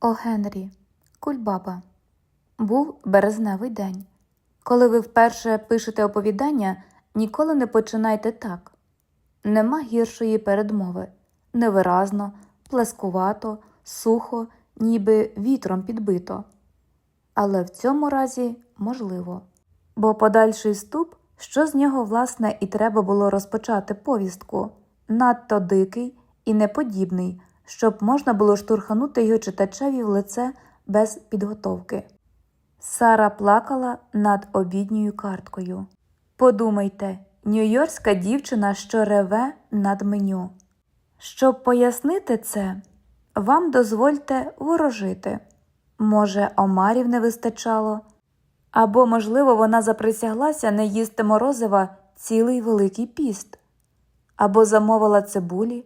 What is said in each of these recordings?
О Генрі, кульбаба. Був березневий день. Коли ви вперше пишете оповідання, ніколи не починайте так. Нема гіршої передмови. Невиразно, плескувато, сухо, ніби вітром підбито. Але в цьому разі можливо. Бо подальший вступ, що з нього, власне, і треба було розпочати повістку, надто дикий і неподібний, щоб можна було штурханути його читачеві в лице без підготовки. Сара плакала над обідньою карткою. Подумайте, нью-йоркська дівчина, що реве над меню. Щоб пояснити це, вам дозвольте ворожити. Може, омарів не вистачало, або, можливо, вона заприсяглася не їсти морозива цілий великий піст, або замовила цибулі,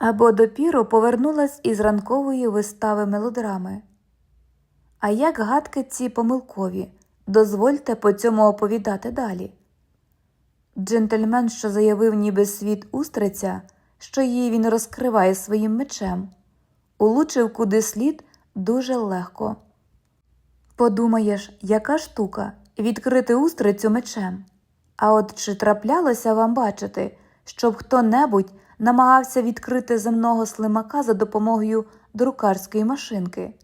або допіру повернулась із ранкової вистави мелодрами. А як гадки ці помилкові, дозвольте по цьому оповідати далі. Джентльмен, що заявив ніби світ устриця, що її він розкриває своїм мечем, улучив куди слід дуже легко. Подумаєш, яка штука відкрити устрицю мечем. А от чи траплялося вам бачити, щоб хто-небудь намагався відкрити земного слимака за допомогою друкарської машинки?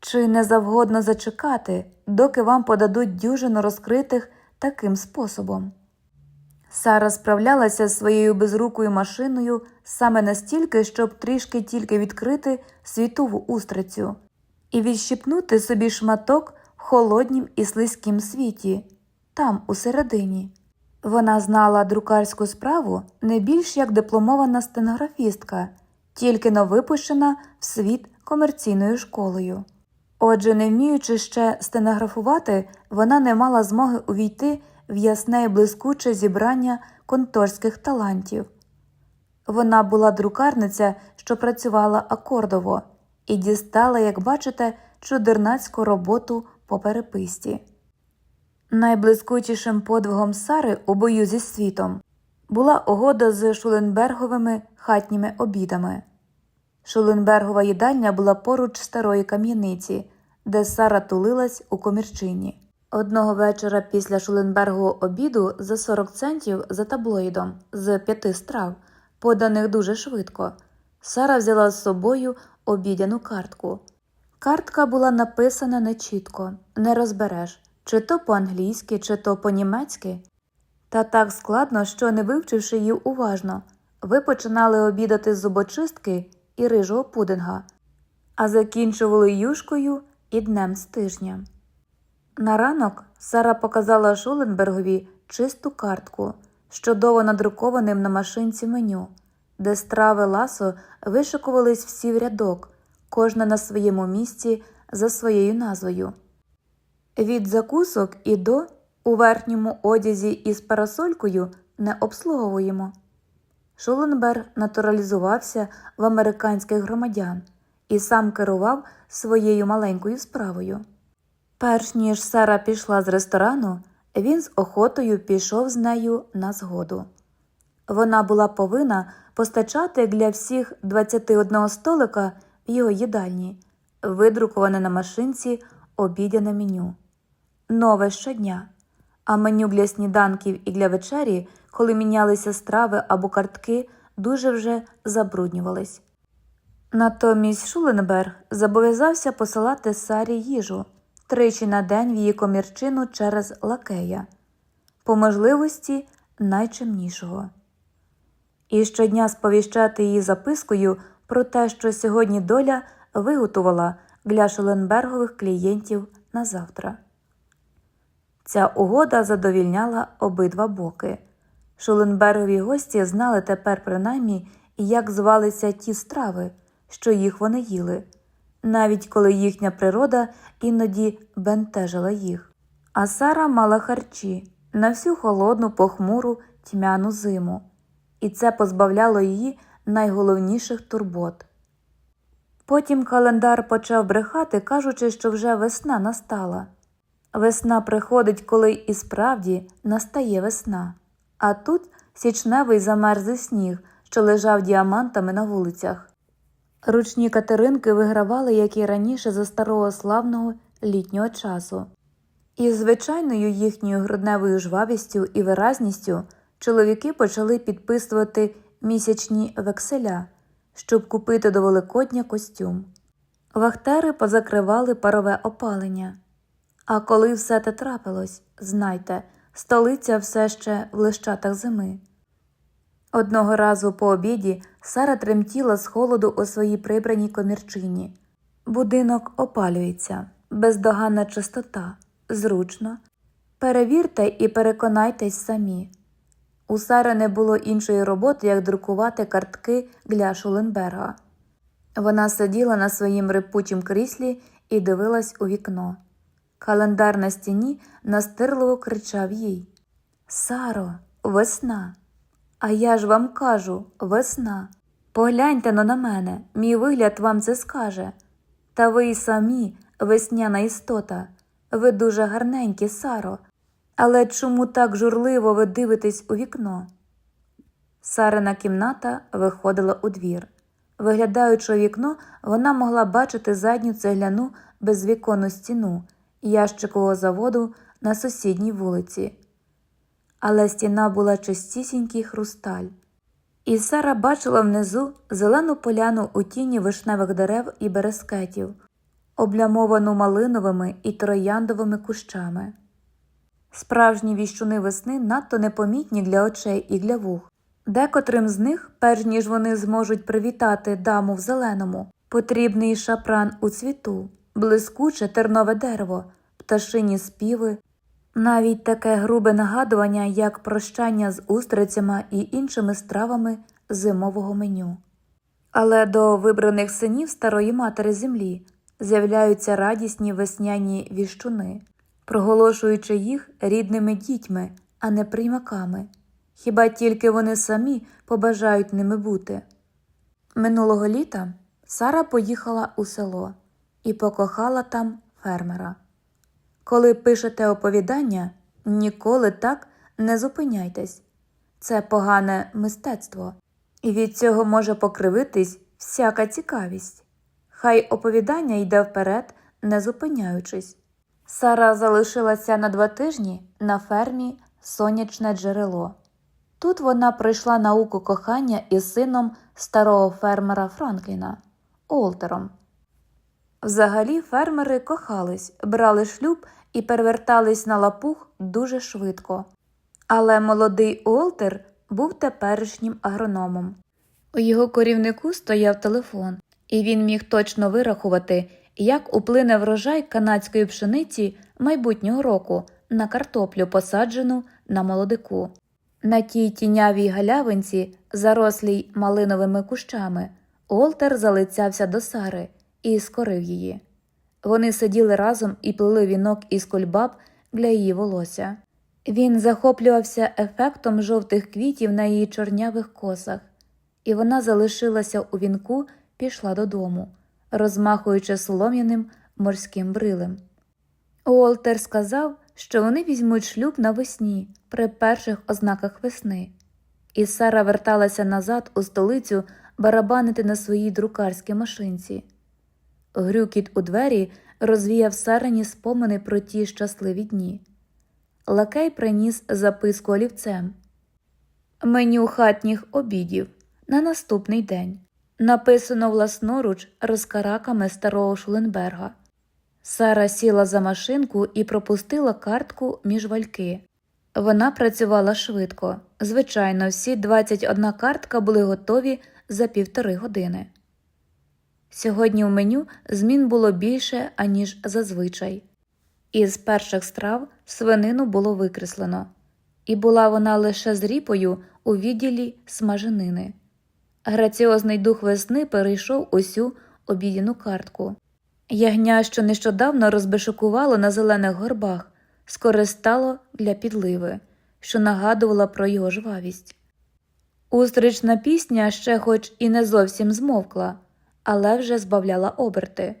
Чи не завгодно зачекати, доки вам подадуть дюжину розкритих таким способом? Сара справлялася з своєю безрукою машиною саме настільки, щоб трішки тільки відкрити світову устрицю і відщипнути собі шматок в холоднім і слизькім світі, там, усередині. Вона знала друкарську справу не більш як дипломована стенографістка, тільки но випущена в світ комерційною школою. Отже, не вміючи ще стенографувати, вона не мала змоги увійти в ясне і блискуче зібрання конторських талантів. Вона була друкарниця, що працювала акордово, і дістала, як бачите, чудернацьку роботу по переписці. Найблискучішим подвигом Сари у бою зі світом була угода з Шуленберговими хатніми обідами. Шуленбергова їдальня була поруч старої кам'яниці, де Сара тулилась у комірчині. Одного вечора після Шуленбергового обіду за 40 центів за таблоїдом з п'яти страв, поданих дуже швидко, Сара взяла з собою обідяну картку. Картка була написана нечітко, не розбереш, чи то по-англійськи, чи то по-німецьки. Та так складно, що, не вивчивши її уважно, ви починали обідати з зубочистки і рижого пудинга, а закінчували юшкою і днем з тижня. На ранок Сара показала Шуленбергові чисту картку з чудово надрукованим на машинці меню, де страви ласо вишикувались всі в рядок, кожна на своєму місці за своєю назвою. Від закусок і до у верхньому одязі із парасолькою не обслуговуємо. Шуленберг натуралізувався в американських громадян і сам керував своєю маленькою справою. Перш ніж Сара пішла з ресторану, він з охотою пішов з нею на згоду. Вона була повинна постачати для всіх 21 столика в його їдальні, видруковане на машинці обідяне меню. Нове щодня, а меню для сніданків і для вечері, коли мінялися страви або картки, дуже вже забруднювались. Натомість Шуленберг зобов'язався посилати Сарі їжу тричі на день в її комірчину через лакея, по можливості найчимнішого. І щодня сповіщати її запискою про те, що сьогодні доля виготувала для Шуленбергових клієнтів на завтра. Ця угода задовільняла обидва боки. Шуленбергові гості знали тепер принаймні, як звалися ті страви, що їх вони їли, навіть коли їхня природа іноді бентежила їх. А Сара мала харчі на всю холодну, похмуру, тьмяну зиму, і це позбавляло її найголовніших турбот. Потім календар почав брехати, кажучи, що вже весна настала. Весна приходить, коли і справді настає весна, а тут січневий замерзлий сніг, що лежав діамантами на вулицях. Ручні катеринки вигравали, як і раніше, за старого славного літнього часу. І звичайною їхньою грудневою жвавістю і виразністю чоловіки почали підписувати місячні векселя, щоб купити до Великодня костюм. Вахтери позакривали парове опалення. А коли все те трапилось, знайте, столиця все ще в лищатах зими. Одного разу по обіді Сара тремтіла з холоду у своїй прибраній комірчині. Будинок опалюється, бездоганна чистота, зручно. Перевірте і переконайтесь самі. У Сари не було іншої роботи, як друкувати картки для Шуленберга. Вона сиділа на своїм рипучім кріслі і дивилась у вікно. Календар на стіні настирливо кричав їй Саро, весна. А я ж вам кажу, весна. Погляньте но на мене, мій вигляд вам це скаже. Та ви й самі, весняна істота, ви дуже гарненькі, Саро. Але чому так журливо ви дивитесь у вікно? Сарина кімната виходила у двір. Виглядаючи у вікно, вона могла бачити задню цегляну безвіконну стіну ящикового заводу на сусідній вулиці. Але стіна була чистісінький хрусталь. І Сара бачила внизу зелену поляну у тіні вишневих дерев і берескетів, облямовану малиновими і трояндовими кущами. Справжні віщуни весни надто непомітні для очей і для вух. Декотрим з них, перш ніж вони зможуть привітати даму в зеленому, потрібний шапран у цвіту, блискуче тернове дерево, пташині співи, навіть таке грубе нагадування, як прощання з устрицями і іншими стравами зимового меню. Але до вибраних синів старої матері землі з'являються радісні весняні віщуни, проголошуючи їх рідними дітьми, а не приймаками. Хіба тільки вони самі побажають ними бути. Минулого літа Сара поїхала у село і покохала там фермера. Коли пишете оповідання, ніколи так не зупиняйтесь. Це погане мистецтво, і від цього може покривитись всяка цікавість. Хай оповідання йде вперед, не зупиняючись. Сара залишилася на два тижні на фермі Сонячне джерело. Тут вона пройшла науку кохання із сином старого фермера Франкліна Олтером. Взагалі фермери кохались, брали шлюб і перевертались на лапух дуже швидко. Але молодий Олтер був теперішнім агрономом. У його корівнику стояв телефон, і він міг точно вирахувати, як уплине врожай канадської пшениці майбутнього року на картоплю, посаджену на молодику. На тій тінявій галявинці, зарослій малиновими кущами, Олтер залицявся до Сари і скорив її. Вони сиділи разом і плели вінок із кульбаб для її волосся. Він захоплювався ефектом жовтих квітів на її чорнявих косах, і вона залишилася у вінку, пішла додому, розмахуючи солом'яним морським брилем. Уолтер сказав, що вони візьмуть шлюб навесні при перших ознаках весни, і Сара верталася назад у столицю барабанити на своїй друкарській машинці. Грюкіт у двері розвіяв Сарині спомини про ті щасливі дні. Лакей приніс записку олівцем. Меню хатніх обідів на наступний день. Написано власноруч розкараками старого Шуленберга. Сара сіла за машинку і пропустила картку між вальки. Вона працювала швидко. Звичайно, всі 21 картка були готові за півтори години. Сьогодні в меню змін було більше, аніж зазвичай. Із перших страв свинину було викреслено, і була вона лише з ріпою у відділі смаженини. Граціозний дух весни перейшов усю обідіну картку. Ягня, що нещодавно розбешукувало на зелених горбах, скористало для підливи, що нагадувала про його жвавість. Устрична пісня ще хоч і не зовсім змовкла, але вже збавляла оберти.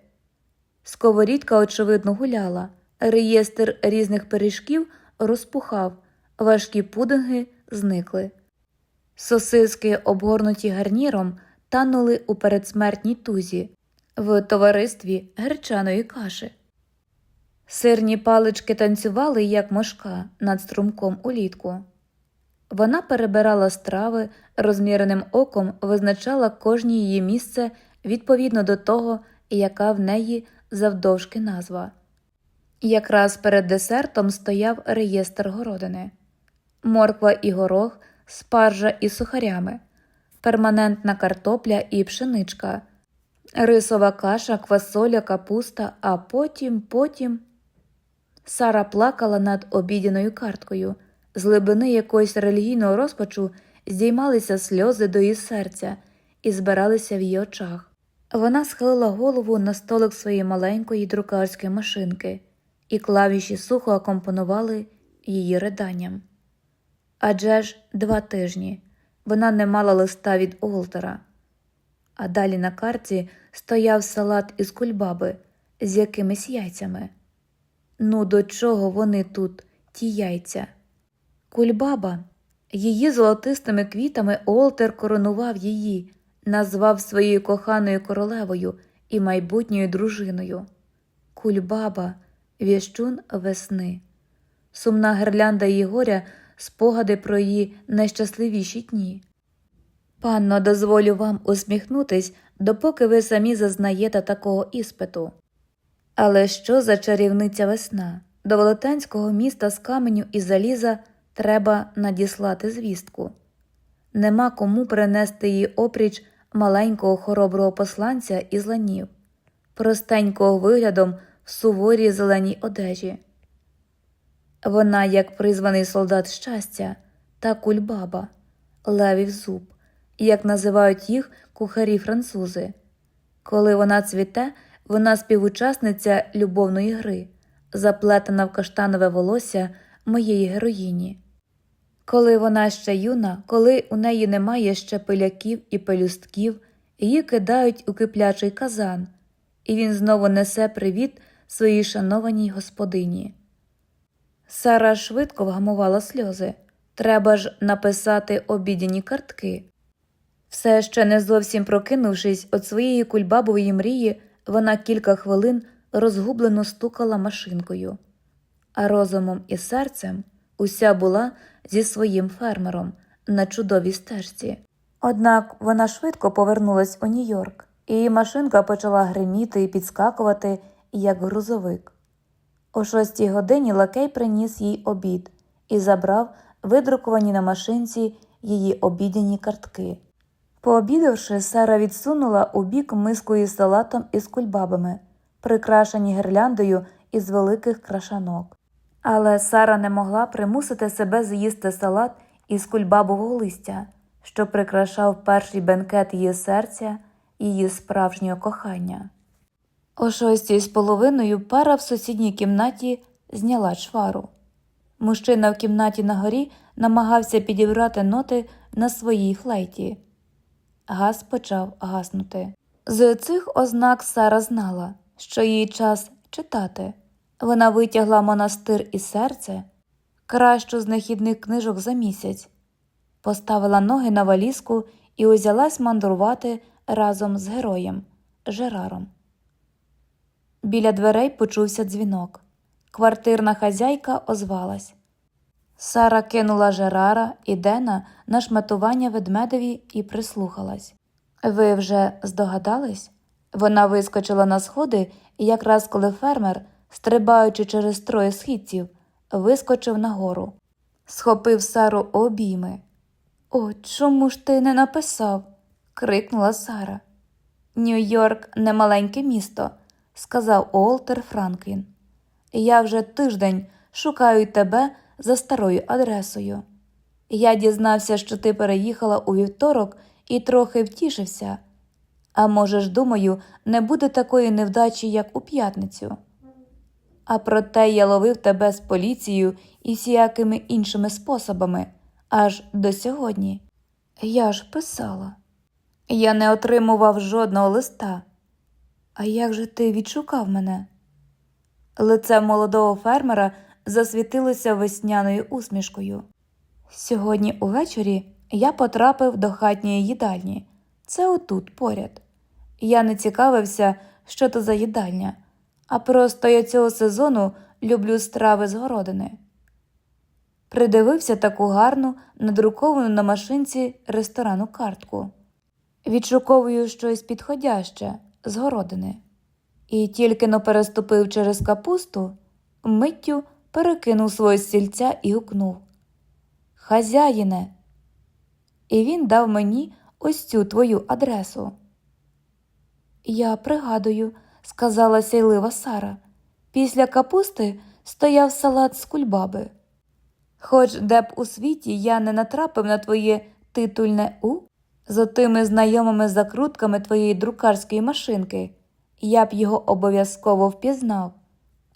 Сковорідка, очевидно, гуляла, реєстр різних пиріжків розпухав, важкі пудинги зникли. Сосиски, обгорнуті гарніром, танули у передсмертній тузі в товаристві гречаної каші. Сирні палички танцювали, як мошка, над струмком улітку. Вона перебирала страви, розміреним оком визначала кожнє її місце відповідно до того, яка в неї завдовжки назва. Якраз перед десертом стояв реєстр городини, морква і горох, спаржа і сухарями, перманентна картопля і пшеничка, рисова каша, квасоля, капуста, а потім, потім. Сара плакала над обідяною карткою, з глибини якогось релігійного розпачу здіймалися сльози до її серця і збиралися в її очах. Вона схилила голову на столик своєї маленької друкарської машинки, і клавіші сухо акомпонували її риданням. Адже ж два тижні вона не мала листа від Олтера. А далі на карті стояв салат із кульбаби з якимись яйцями. Ну, до чого вони тут, ті яйця? Кульбаба, її золотистими квітами Олтер коронував її, назвав своєю коханою королевою і майбутньою дружиною. Кульбаба, віщун весни, сумна гирлянда її горя, спогади про її найщасливіші дні. Панно, дозволю вам усміхнутись, допоки ви самі зазнаєте такого іспиту. Але що за чарівниця весна? До велетенського міста з каменю і заліза треба надіслати звістку. Нема кому принести її опріч маленького хороброго посланця із ланів, простенького виглядом в суворій зеленій одежі. Вона, як призваний солдат щастя, та кульбаба, левів зуб, як називають їх кухарі французи. Коли вона цвіте, вона співучасниця любовної гри, заплетена в каштанове волосся моєї героїні. Коли вона ще юна, коли у неї немає ще пиляків і пелюстків, її кидають у киплячий казан, і він знову несе привіт своїй шанованій господині. Сара швидко вгамувала сльози. Треба ж написати обідяні картки. Все ще не зовсім прокинувшись від своєї кульбабової мрії, вона кілька хвилин розгублено стукала машинкою, а розумом і серцем уся була зі своїм фермером на чудовій стежці. Однак вона швидко повернулась у Нью-Йорк, і її машинка почала гриміти і підскакувати, як грузовик. О шостій годині лакей приніс їй обід і забрав видруковані на машинці її обідяні картки. Пообідавши, Сара відсунула у бік миску із салатом із кульбабами, прикрашені гірляндою із великих крашанок. Але Сара не могла примусити себе з'їсти салат із кульбабового листя, що прикрашав перший бенкет її серця і її справжнього кохання. О шостій з половиною пара в сусідній кімнаті зняла чвару. Мужчина в кімнаті на горі намагався підібрати ноти на своїй флейті. Газ почав гаснути. З цих ознак Сара знала, що їй час читати. Вона витягла монастир і серце, кращу з нехідних книжок за місяць, поставила ноги на валізку і узялась мандрувати разом з героєм Жераром. Біля дверей почувся дзвінок. Квартирна хазяйка озвалась. Сара кинула Жерара і Дена на шматування ведмедеві і прислухалась. Ви вже здогадались? Вона вискочила на сходи, якраз коли фермер, стрибаючи через троє східців, вискочив нагору, схопив Сару обійми. О, чому ж ти не написав? крикнула Сара. Нью-Йорк не маленьке місто, сказав Уолтер Франклін. Я вже тиждень шукаю тебе за старою адресою. Я дізнався, що ти переїхала у вівторок і трохи втішився. А може ж, думаю, не буде такої невдачі, як у п'ятницю. А проте я ловив тебе з поліцією і всіякими іншими способами аж до сьогодні. Я ж писала. Я не отримував жодного листа. А як же ти відшукав мене? Лице молодого фермера засвітилося весняною усмішкою. Сьогодні увечері я потрапив до хатньої їдальні. Це отут поряд. Я не цікавився, що то за їдальня, а просто я цього сезону люблю страви з городини. Придивився таку гарну, надруковану на машинці ресторану картку. Відшуковую щось підходяще з городини. І тільки но переступив через капусту, миттю перекинув свого стільця і гукнув Хазяїне. І він дав мені ось цю твою адресу. Я пригадую, сказала сяйлива Сара. Після капусти стояв салат з кульбаби. Хоч де б у світі я не натрапив на твоє титульне У з отими знайомими закрутками твоєї друкарської машинки, я б його обов'язково впізнав,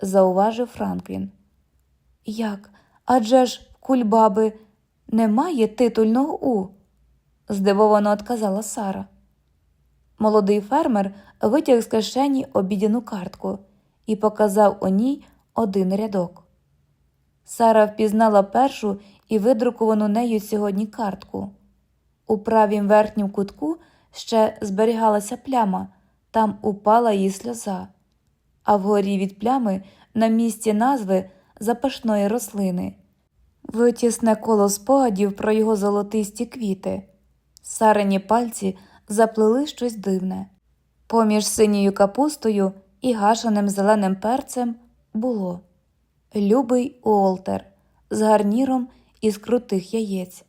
зауважив Франклін. Як? Адже ж в кульбаби немає титульного У, здивовано отказала Сара. Молодий фермер витяг з кишені обідяну картку і показав у ній один рядок. Сара впізнала першу і видруковану нею сьогодні картку. У правім верхнім кутку ще зберігалася пляма, там упала її сльоза, а вгорі від плями на місці назви запашної рослини. Витісне коло спогадів про його золотисті квіти. Сарині пальці заплели щось дивне. Поміж синьою капустою і гашеним зеленим перцем було любий Уолтер з гарніром із крутих яєць.